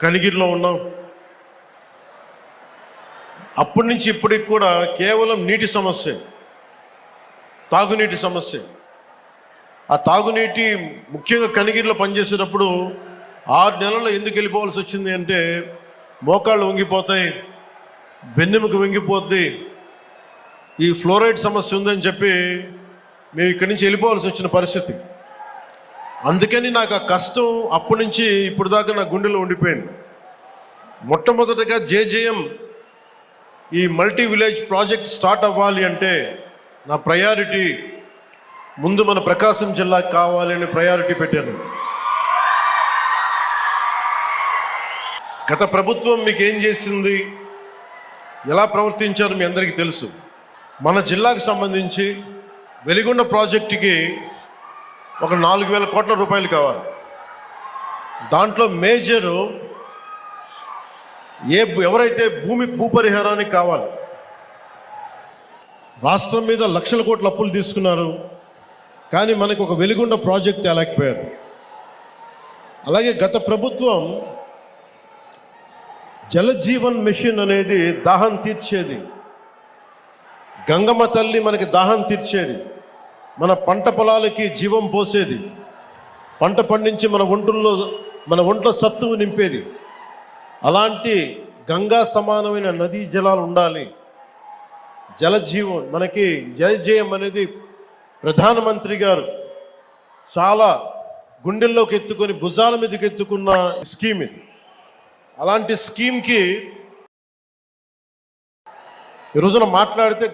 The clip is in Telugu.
కనిగిరిలో ఉన్నాం. అప్పటి నుంచి ఇప్పటికి కూడా కేవలం నీటి సమస్య. తాగునీటి సమస్య. ఆ తాగునీటి ముఖ్యంగా కనిగిరిలో పనిచేసేటప్పుడు ఆరు నెలల్లో ఎందుకు వెళ్ళిపోవాల్సి వచ్చింది అంటే మోకాళ్ళు వంగిపోతాయి వెన్నెముక వంగిపోద్ది ఈ ఫ్లోరైడ్ సమస్య ఉందని చెప్పి మేము ఇక్కడి నుంచి వెళ్ళిపోవాల్సి వచ్చిన పరిస్థితి. అందుకని నాకు ఆ కష్టం అప్పటి నుంచి ఇప్పుడు దాకా నా గుండెలో ఉండిపోయింది. మొట్టమొదటిగా జేజేఎం ఈ మల్టీ విలేజ్ ప్రాజెక్ట్ స్టార్ట్ అవ్వాలి అంటే నా ప్రయారిటీ ముందు మన ప్రకాశం జిల్లాకి కావాలి అని ప్రయారిటీ పెట్టాను. గత ప్రభుత్వం మీకు ఏం చేసింది? ఎలా ప్రవర్తించారో మీ అందరికీ తెలుసు. మన జిల్లాకు సంబంధించి వెలిగొండ ప్రాజెక్టుకి ఒక నాలుగు వేల కోట్ల రూపాయలు కావాలి. దాంట్లో మేజరు ఏ ఎవరైతే భూమి భూపరిహారానికి కావాలి రాష్ట్రం మీద లక్షల కోట్ల అప్పులు తీసుకున్నారు కానీ మనకు ఒక వెలుగుండ ప్రాజెక్ట్ తేలేకపోయారు. అలాగే గత ప్రభుత్వం జలజీవన్ మిషన్ అనేది దాహం తీర్చేది. గంగమ్మ తల్లి మనకి దాహం తీర్చేది. మన పంట పొలాలకి జీవం పోసేది. పంట పండించి మన ఒంటుల్లో మన ఒంట్లో సత్తువు నింపేది. అలాంటి గంగా సమానమైన నదీ జలాలు ఉండాలి. జలజీవం మనకి జయజయం అనేది ప్రధానమంత్రి గారు చాలా గుండెల్లోకి ఎత్తుకొని భుజాల మీదకి ఎత్తుకున్న స్కీమ్ ఇది. అలాంటి స్కీమ్కి ఈ రోజున మాట్లాడితే